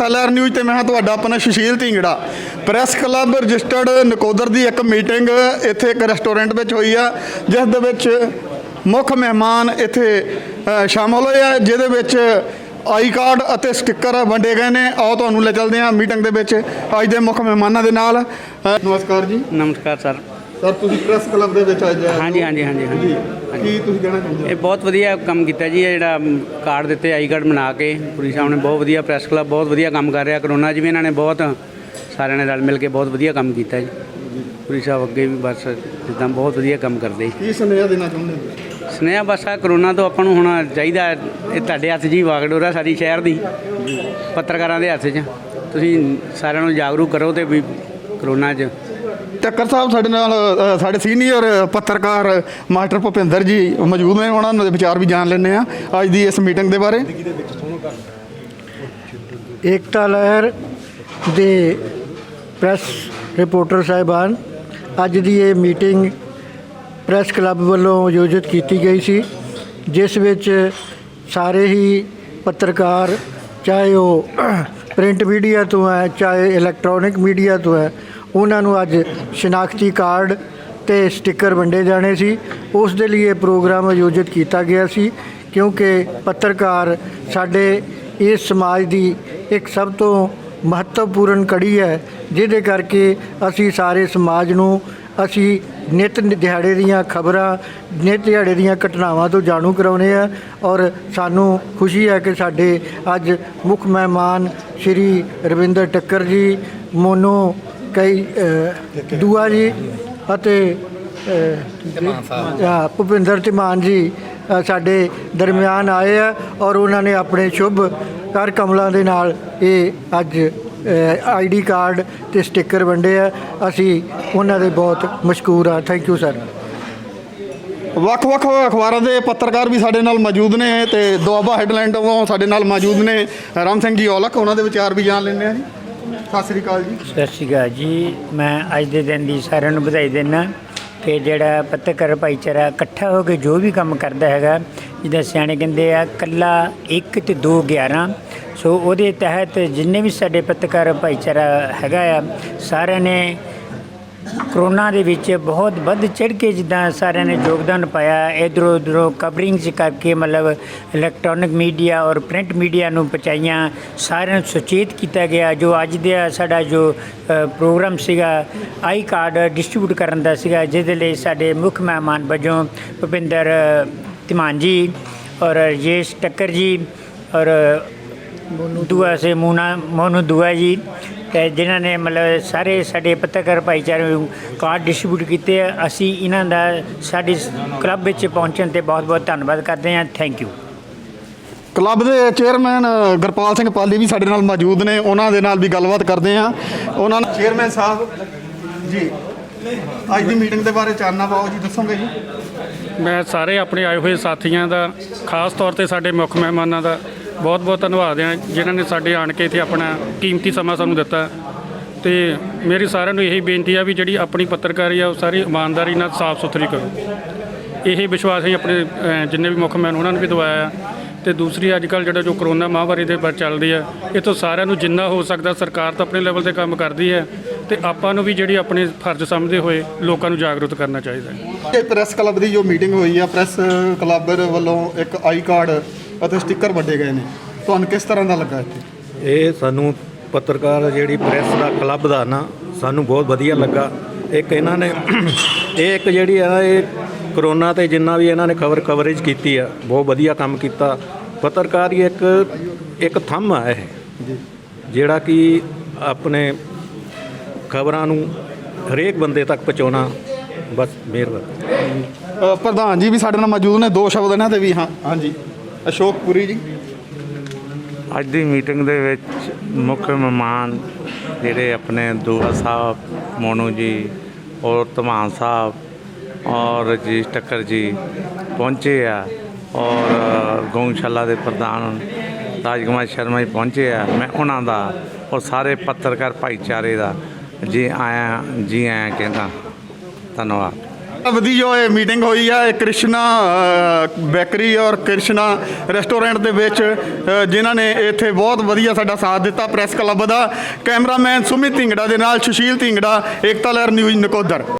ਏਕਤਾ news ਤੇ ਮੈਂ ਹਾਂ ਤੁਹਾਡਾ ਆਪਣਾ Sushil Dhingra. Press club registered Nakodar ਦੀ ਇੱਕ ਮੀਟਿੰਗ ਇੱਥੇ ਇੱਕ ਰੈਸਟੋਰੈਂਟ ਵਿੱਚ ਹੋਈ ਆ, ਜਿਸ ਦੇ ਵਿੱਚ ਮੁੱਖ ਮਹਿਮਾਨ ਇੱਥੇ ਸ਼ਾਮਲ ਹੋਏ ਆ, ਜਿਹਦੇ ਵਿੱਚ ਆਈ ਕਾਰਡ ਅਤੇ ਸਟicker ਵੰਡੇ ਗਏ ਨੇ। ਆਓ ਤੁਹਾਨੂੰ ਲੈ ਚੱਲਦੇ ਹਾਂ ਮੀਟਿੰਗ ਦੇ ਵਿੱਚ। ਅੱਜ ਦੇ ਮੁੱਖ ਮਹਿਮਾਨਾਂ ਦੇ ਨਾਲ ਨਮਸਕਾਰ ਜੀ। ਨਮਸਕਾਰ ਸਰ। ਸਰ ਤੁਸੀਂ ਪ੍ਰੈਸ ਕਲੱਬ ਦੇ ਵਿੱਚ ਅੱਜ। ਹਾਂਜੀ ਹਾਂਜੀ ਹਾਂਜੀ ਹਾਂਜੀ ਕੀ ਤੁਸੀਂ ਕਹਿਣਾ ਚਾਹੁੰਦੇ ਹੋ? ਇਹ ਬਹੁਤ ਵਧੀਆ ਕੰਮ ਕੀਤਾ ਜੀ ਇਹ ਜਿਹੜਾ ਕਾਰਡ ਦਿੱਤੇ ਆਈ ਕਾਰਡ ਬਣਾ ਕੇ ਪੁਲਿਸ ਸਾਹਿਬ ਨੇ ਬਹੁਤ ਵਧੀਆ ਪ੍ਰੈਸ ਕਲੱਬ ਬਹੁਤ ਵਧੀਆ ਕੰਮ ਕਰ ਰਿਹਾ ਕਰੋਨਾ 'ਚ ਵੀ ਇਹਨਾਂ ਨੇ ਬਹੁਤ ਸਾਰਿਆਂ ਨੇ ਰਲ ਮਿਲ ਕੇ ਬਹੁਤ ਵਧੀਆ ਕੰਮ ਕੀਤਾ ਜੀ। ਪੁਲਿਸ ਸਾਹਿਬ ਅੱਗੇ ਵੀ ਬਸ ਜਿੱਦਾਂ ਬਹੁਤ ਵਧੀਆ ਕੰਮ ਕਰਦੇ ਕੀ ਸੁਨੇਹਾ ਦੇਣਾ ਚਾਹੁੰਦੇ ਹੋ? ਸੁਨੇਹਾ ਬਸ ਆ ਕਰੋਨਾ ਤੋਂ ਆਪਾਂ ਨੂੰ ਹੁਣ ਚਾਹੀਦਾ ਇਹ ਤੁਹਾਡੇ ਹੱਥ 'ਚ ਹੀ ਵਾਗਡੋਰ ਸਾਰੀ ਸ਼ਹਿਰ ਦੀ ਪੱਤਰਕਾਰਾਂ ਦੇ ਹੱਥ 'ਚ। ਤੁਸੀਂ ਸਾਰਿਆਂ ਨੂੰ ਜਾਗਰੂਕ ਕਰੋ ਤੇ ਵੀ ਕਰੋਨਾ 'ਚ ਟੱਕਰ ਸਾਹਿਬ ਸਾਡੇ ਨਾਲ ਅ, ਸਾਡੇ ਸੀਨੀਅਰ ਪੱਤਰਕਾਰ ਮਾਸਟਰ ਭੁਪਿੰਦਰ ਜੀ ਮੌਜੂਦ ਨੇ ਉਹਨਾਂ ਦੇ ਵਿਚਾਰ ਵੀ ਜਾਣ ਲੈਣੇ ਆ ਅੱਜ ਦੀ ਇਸ ਮੀਟਿੰਗ ਦੇ ਬਾਰੇ। ਏਕਤਾ ਲਹਿਰ ਦੇ ਪ੍ਰੈਸ ਰਿਪੋਰਟਰ ਸਾਹਿਬਾਨ ਅੱਜ ਦੀ ਇਹ ਮੀਟਿੰਗ ਪ੍ਰੈਸ ਕਲੱਬ ਵੱਲੋਂ ਆਯੋਜਿਤ ਕੀਤੀ ਗਈ ਸੀ ਜਿਸ ਵਿੱਚ ਸਾਰੇ ਹੀ ਪੱਤਰਕਾਰ ਚਾਹੇ ਉਹ ਪ੍ਰਿੰਟ ਮੀਡੀਆ ਤੋਂ ਹੈ, ਚਾਹੇ ਇਲੈਕਟ੍ਰੋਨਿਕ ਮੀਡੀਆ ਤੋਂ ਹੈ, ਉਹਨਾਂ ਨੂੰ ਅੱਜ ਸ਼ਨਾਖਤੀ ਕਾਰਡ ਤੇ ਸਟicker ਵੰਡੇ ਜਾਣੇ ਸੀ। ਉਸ ਦੇ ਲਈ ਇਹ ਪ੍ਰੋਗਰਾਮ ਆਯੋਜਿਤ ਕੀਤਾ ਗਿਆ ਸੀ, ਕਿਉਂਕਿ ਪੱਤਰਕਾਰ ਸਾਡੇ ਇਸ ਸਮਾਜ ਦੀ ਇੱਕ ਸਭ ਤੋਂ ਮਹੱਤਵਪੂਰਨ ਕੜੀ ਹੈ, ਜਿਹਦੇ ਕਰਕੇ ਅਸੀਂ ਸਾਰੇ ਸਮਾਜ ਨੂੰ ਅਸੀਂ ਨਿਤ ਦਿਹਾੜੇ ਦੀਆਂ ਖਬਰਾਂ ਨਿਤ ਦਿਹਾੜੇ ਦੀਆਂ ਘਟਨਾਵਾਂ ਤੋਂ ਜਾਣੂ ਕਰਾਉਨੇ ਆ ਔਰ ਸਾਨੂੰ ਖੁਸ਼ੀ ਹੈ ਕਿ ਸਾਡੇ ਅੱਜ ਮੁੱਖ ਮਹਿਮਾਨ ਸ਼੍ਰੀ ਰਵਿੰਦਰ ਟੱਕਰ ਜੀ ਮੋਨੋ ਕਈ ਦੂਆ ਜੀ ਅਤੇ ਭੁਪਿੰਦਰ ਧਮਾਨ ਜੀ ਸਾਡੇ ਦਰਮਿਆਨ ਆਏ ਆ ਔਰ ਉਹਨਾਂ ਨੇ ਆਪਣੇ ਸ਼ੁਭ ਕਰ ਕਮਲਾਂ ਦੇ ਨਾਲ ਇਹ ਅੱਜ ਆਈਡੀ ਕਾਰਡ ਤੇ ਸਟicker ਵੰਡੇ ਆ। ਅਸੀਂ ਉਹਨਾਂ ਦੇ ਬਹੁਤ ਮਸ਼ਕੂਰ ਆ। ਥੈਂਕ ਯੂ ਸਰ ਵੱਖ-ਵੱਖ ਅਖਬਾਰਾਂ ਦੇ ਪੱਤਰਕਾਰ ਵੀ ਸਾਡੇ ਨਾਲ ਮੌਜੂਦ ਨੇ ਤੇ ਦੁਆਬਾ ਹੈਡਲਾਈਨ ਤੋਂ ਸਾਡੇ ਨਾਲ ਮੌਜੂਦ ਨੇ ਰਾਮ ਸਿੰਘ ਜੀ ਔਲਖ। ਉਹਨਾਂ ਦੇ ਵਿਚਾਰ ਵੀ ਜਾਣ ਲੈਣੇ ਆ ਜੀ। ਸਤਿ ਸ੍ਰੀ ਅਕਾਲ ਜੀ। ਸਤਿ ਸ਼੍ਰੀ ਅਕਾਲ ਜੀ। ਮੈਂ ਅੱਜ ਦੇ ਦਿਨ ਦੀ ਸਾਰਿਆਂ ਨੂੰ ਵਧਾਈ ਦਿੰਦਾ ਕਿ ਜਿਹੜਾ ਪੱਤਰਕਾਰ ਭਾਈਚਾਰਾ ਇਕੱਠਾ ਹੋ ਕੇ ਜੋ ਵੀ ਕੰਮ ਕਰਦਾ ਹੈਗਾ ਜਿੱਦਾਂ ਸਿਆਣੇ ਕਹਿੰਦੇ ਆ ਕੱਲਾ 1 ਤੇ 2 11 ਸੋ ਉਹਦੇ ਤਹਿਤ ਜਿੰਨੇ ਵੀ ਸਾਡੇ ਪੱਤਰਕਾਰ ਭਾਈਚਾਰਾ ਹੈਗਾ ਆ, ਸਾਰਿਆਂ ਨੇ ਕਰੋਨਾ ਦੇ ਵਿੱਚ ਬਹੁਤ ਵੱਧ ਚੜ ਕੇ ਜਿੱਦਾਂ ਸਾਰਿਆਂ ਨੇ ਯੋਗਦਾਨ ਪਾਇਆ, ਇਧਰੋਂ ਉਧਰੋਂ ਕਵਰਿੰਗਸ ਕਰਕੇ ਮਤਲਬ ਇਲੈਕਟ੍ਰੋਨਿਕ ਮੀਡੀਆ ਔਰ ਪ੍ਰਿੰਟ ਮੀਡੀਆ ਨੂੰ ਪਹੁੰਚਾਈਆਂ, ਸਾਰਿਆਂ ਨੂੰ ਸੁਚੇਤ ਕੀਤਾ ਗਿਆ। ਜੋ ਅੱਜ ਦਾ ਸਾਡਾ ਜੋ ਪ੍ਰੋਗਰਾਮ ਸੀਗਾ ਆਈ ਕਾਰਡ ਡਿਸਟ੍ਰੀਬਿਊਟ ਕਰਨ ਦਾ ਸੀਗਾ, ਜਿਹਦੇ ਲਈ ਸਾਡੇ ਮੁੱਖ ਮਹਿਮਾਨ ਵਜੋਂ ਭੁਪਿੰਦਰ ਧਮਾਨ ਜੀ ਔਰ ਰਜੇਸ਼ ਟੱਕਰ ਜੀ ਔਰ ਦੁਆ ਸੇ ਮੂਨਾ ਮੋਨੂ ਦੁਆ ਜੀ ਤੇ ਜਿਨ੍ਹਾਂ ਨੇ ਮਤਲਬ ਸਾਰੇ ਸਾਡੇ ਪੱਤਰਕਾਰ ਭਾਈਚਾਰੇ ਨੂੰ ਕਾਰਡ ਡਿਸਟ੍ਰੀਬਿਊਟ ਕੀਤੇ ਆ। ਅਸੀਂ ਇਹਨਾਂ ਦਾ ਸਾਡੀ ਕਲੱਬ ਵਿੱਚ ਪਹੁੰਚਣ ਤੇ ਬਹੁਤ-ਬਹੁਤ ਧੰਨਵਾਦ ਕਰਦੇ ਹਾਂ ਥੈਂਕ ਯੂ ਕਲੱਬ ਦੇ ਚੇਅਰਮੈਨ ਗੁਰਪਾਲ ਸਿੰਘ ਪਾਲੀ ਵੀ ਸਾਡੇ ਨਾਲ ਮੌਜੂਦ ਨੇ ਉਹਨਾਂ ਦੇ ਨਾਲ ਵੀ ਗੱਲਬਾਤ ਕਰਦੇ ਆ ਉਹਨਾਂ ਨੂੰ ਚੇਅਰਮੈਨ ਸਾਹਿਬ ਜੀ ਅੱਜ ਦੀ ਮੀਟਿੰਗ ਦੇ ਬਾਰੇ ਚਾਨਣਾ ਪਾਓ ਜੀ ਦੱਸੋਗੇ ਜੀ ਮੈਂ ਸਾਰੇ ਆਪਣੇ ਆਏ ਹੋਏ ਸਾਥੀਆਂ ਦਾ ਖਾਸ ਤੌਰ ਤੇ ਸਾਡੇ ਮੁੱਖ ਮਹਿਮਾਨਾਂ ਦਾ ਬਹੁਤ ਬਹੁਤ ਧੰਨਵਾਦ ਹਾਂ ਜਿਨ੍ਹਾਂ ਨੇ ਸਾਡੇ ਆਣ ਕੇ ਇੱਥੇ ਆਪਣਾ ਕੀਮਤੀ ਸਮਾਂ ਸਾਨੂੰ ਦਿੱਤਾ। ਤੇ ਮੇਰੀ ਸਾਰਿਆਂ ਨੂੰ ਇਹੀ ਬੇਨਤੀ ਆ ਵੀ ਜਿਹੜੀ ਆਪਣੀ ਪੱਤਰਕਾਰੀ ਆ ਉਹ ਸਾਰੀ ਇਮਾਨਦਾਰੀ ਨਾਲ ਸਾਫ਼ ਸੁਥਰੀ ਕਰੋ। ਇਹ ਵਿਸ਼ਵਾਸ ਅਸੀਂ ਆਪਣੇ ਜਿੰਨੇ ਵੀ ਮੁੱਖ ਮਹਿਮਾਨ ਉਹਨਾਂ ਨੂੰ ਵੀ ਦਵਾਇਆ। ਆ ਤੇ ਦੂਸਰੀ ਅੱਜ ਕੱਲ੍ਹ ਜਿਹੜਾ ਜੋ ਕਰੋਨਾ ਮਹਾਮਾਰੀ ਦੇ ਬਾਰੇ ਚੱਲਦੀ ਹੈ ਇਹ ਤੋਂ ਸਾਰਿਆਂ ਨੂੰ ਜਿੰਨਾ ਹੋ ਸਕਦਾ ਸਰਕਾਰ ਤਾਂ ਆਪਣੇ ਲੈਵਲ ਤੇ ਕੰਮ ਕਰਦੀ ਹੈ। ਤੇ ਆਪਾਂ ਨੂੰ ਵੀ ਜਿਹੜੀ ਆਪਣੇ ਫਰਜ਼ ਸਮਝਦੇ ਹੋਏ ਲੋਕਾਂ ਨੂੰ ਜਾਗਰੂਕ ਕਰਨਾ ਚਾਹੀਦਾ ਹੈ। ਇਹ ਪ੍ਰੈਸ ਕਲੱਬ ਦੀ ਜੋ ਮੀਟਿੰਗ ਹੋਈ ਆ, ਪ੍ਰੈਸ ਕਲੱਬ ਵੱਲੋਂ ਇੱਕ ਆਈ ਕਾਰਡ ਅਤੇ ਸਟicker ਵੰਡੇ ਗਏ ਨੇ। ਤੁਹਾਨੂੰ ਕਿਸ ਤਰ੍ਹਾਂ ਦਾ ਲੱਗਾ ਇੱਥੇ? ਇਹ ਸਾਨੂੰ ਪੱਤਰਕਾਰ ਜਿਹੜੀ ਪ੍ਰੈਸ ਦਾ ਕਲੱਬ ਦਾ ਨਾ ਸਾਨੂੰ ਬਹੁਤ ਵਧੀਆ ਲੱਗਾ। ਇੱਕ ਇਹਨਾਂ ਨੇ ਇਹ ਇੱਕ ਜਿਹੜੀ ਆ ਇਹ ਕਰੋਨਾ ਤੇ ਜਿੰਨਾ ਵੀ ਇਹਨਾਂ ਨੇ ਖਬਰ ਕਵਰੇਜ ਕੀਤੀ ਆ ਬਹੁਤ ਵਧੀਆ ਕੰਮ ਕੀਤਾ। ਪੱਤਰਕਾਰੀ ਇੱਕ ਇੱਕ ਥੰਮ ਆ ਇਹ ਜਿਹੜਾ ਕਿ ਆਪਣੇ ਖਬਰਾਂ ਨੂੰ ਹਰੇਕ ਬੰਦੇ ਤੱਕ ਪਹੁੰਚਾਉਣਾ ਬਸ ਮਿਹਰਬਾਨੀ। ਪ੍ਰਧਾਨ ਜੀ ਵੀ ਸਾਡੇ ਨਾਲ ਮੌਜੂਦ ਨੇ ਦੋ ਸ਼ਬਦ ਇਹਨਾਂ ਦੇ ਵੀ ਹਾਂ ਹਾਂਜੀ। ਅਸ਼ੋਕ ਪੁਰੀ ਜੀ? ਅੱਜ ਦੀ ਮੀਟਿੰਗ ਦੇ ਵਿੱਚ ਮੁੱਖ ਮਹਿਮਾਨ ਜਿਹੜੇ ਆਪਣੇ ਦੂਆ ਸਾਹਿਬ, ਮੋਨੂ ਜੀ, ਔਰ ਧਮਾਨ ਸਾਹਿਬ ਔਰ ਰਜੀਸ਼ ਟੱਕਰ ਜੀ ਪਹੁੰਚੇ ਆ ਔਰ ਗਊਸ਼ਾਲਾ ਦੇ ਪ੍ਰਧਾਨ ਰਾਜਕੁਮਾਰ ਸ਼ਰਮਾ ਜੀ ਪਹੁੰਚੇ ਆ। ਮੈਂ ਉਹਨਾਂ ਦਾ ਔਰ ਸਾਰੇ ਪੱਤਰਕਾਰ ਭਾਈਚਾਰੇ ਦਾ ਜੀ ਆਇਆ ਜੀ ਆਇਆ ਕਹਿੰਦਾ। ਧੰਨਵਾਦ। ਵਧੀ ਜੋ ਇਹ ਮੀਟਿੰਗ ਹੋਈ ਆ ਇਹ ਕ੍ਰਿਸ਼ਨਾ ਅ, ਬੇਕਰੀ ਔਰ ਕ੍ਰਿਸ਼ਨਾ ਰੈਸਟੋਰੈਂਟ ਦੇ ਵਿੱਚ ਜਿਨ੍ਹਾਂ ਨੇ ਇੱਥੇ ਬਹੁਤ ਵਧੀਆ ਸਾਡਾ ਸਾਥ ਦਿੱਤਾ ਪ੍ਰੈਸ ਕਲੱਬ ਦਾ। ਕੈਮਰਾਮੈਨ ਸੁਮਿਤ ਢਿੰਗੜਾ ਦੇ ਨਾਲ ਸੁਸ਼ੀਲ ਢਿੰਗੜਾ ਏਕਤਾ ਲਹਿਰ ਨਿਊਜ਼ ਨਕੋਦਰ।